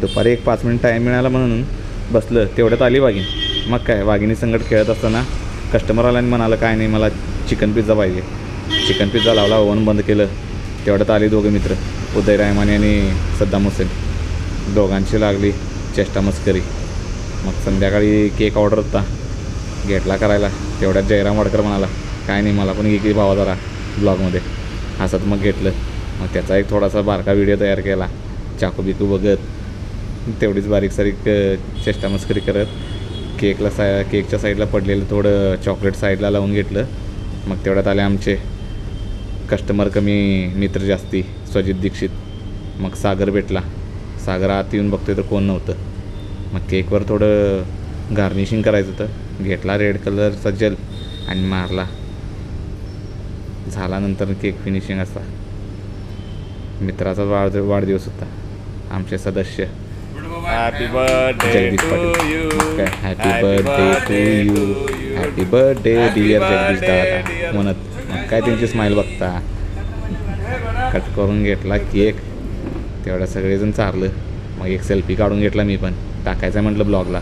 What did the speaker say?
दुपारी एक पाच मिनिट टाईम मिळाला म्हणून बसलं. तेवढ्यात आली वाघीण. मग काय वाघिणी संकट खेळत असताना कस्टमर आला आणि म्हणाला काय नाही मला चिकन पिझ्झा पाहिजे. चिकन पिझ्झा लावला ओव्हन बंद केलं. तेवढ्यात आली दोघे मित्र उदय रायमाने आणि सद्दाम हुसेन. दोघांची लागली चेष्टा मस्करी. मग संध्याकाळी केक ऑर्डर होता. घेतला करायला. तेवढ्यात जयराम वाडकर म्हणाला काय नाही मला पण की भावा जरा ब्लॉगमध्ये हसत मग घेतलं. मग त्याचा एक थोडासा बारका व्हिडिओ तयार केला. चाकू बिकू बघत तेवढीच बारीक सारीक चेष्टा मस्करी करत केकला सा केकच्या साईडला पडलेलं थोडं चॉकलेट साईडला लावून घेतलं. मग तेवढ्यात आले आमचे कस्टमर कमी मित्र जास्ती स्वजित दीक्षित. मग सागर भेटला. सागर आत येऊन बघतोय तर कोण नव्हतं. मग केकवर थोडं गार्निशिंग करायचं होतं. घेतला रेड कलरचा जल आणि मारला. झाल्यानंतर केक फिनिशिंग असा. मित्राचा वाढ वाढदिवस होता. आमचे सदस्य. हॅपी बर्थडे जगदीश पाटील काय happy birthday to you happy birthday dear Jagdish दादा म्हणत मग काय त्यांची स्माईल बघता? कट करून घेतला केक. तेवढं सगळेजण चारलं. मग एक सेल्फी काढून घेतला मी पण. टाकायचं म्हटलं ब्लॉगला